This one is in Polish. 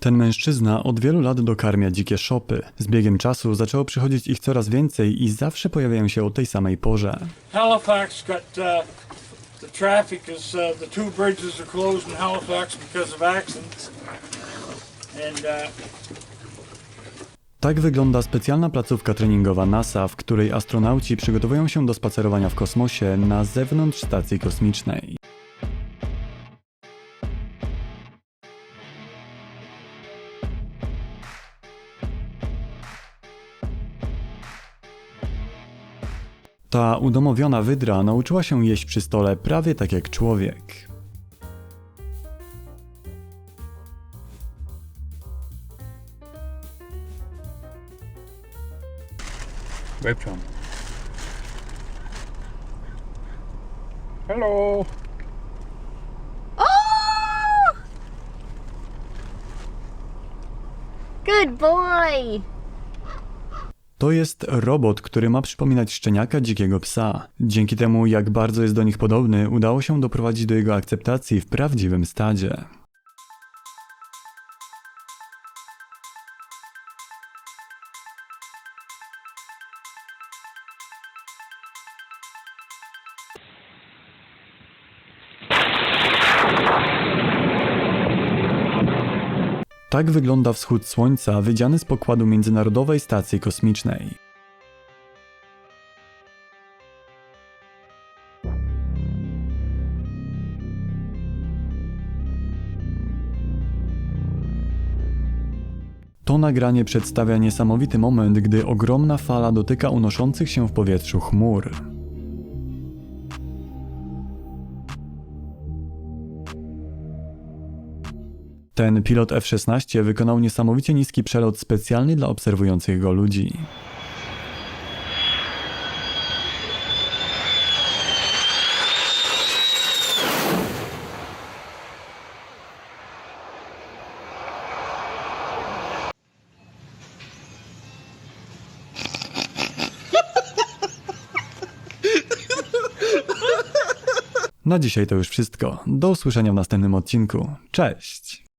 Ten mężczyzna od wielu lat dokarmia dzikie szopy. Z biegiem czasu zaczęło przychodzić ich coraz więcej i zawsze pojawiają się o tej samej porze. Halifax got uh, the traffic is uh, the two bridges are closed in Halifax because of accidents, and uh, Tak wygląda specjalna placówka treningowa NASA, w której astronauci przygotowują się do spacerowania w kosmosie na zewnątrz stacji kosmicznej. Ta udomowiona wydra nauczyła się jeść przy stole prawie tak jak człowiek. Webcam. Hello. Good boy! To jest robot, który ma przypominać szczeniaka dzikiego psa. Dzięki temu, jak bardzo jest do nich podobny, udało się doprowadzić do jego akceptacji w prawdziwym stadzie. Tak wygląda wschód słońca wydziany z pokładu Międzynarodowej Stacji Kosmicznej. To nagranie przedstawia niesamowity moment, gdy ogromna fala dotyka unoszących się w powietrzu chmur. Ten pilot F-16 wykonał niesamowicie niski przelot specjalny dla obserwujących go ludzi. Na dzisiaj to już wszystko. Do usłyszenia w następnym odcinku. Cześć!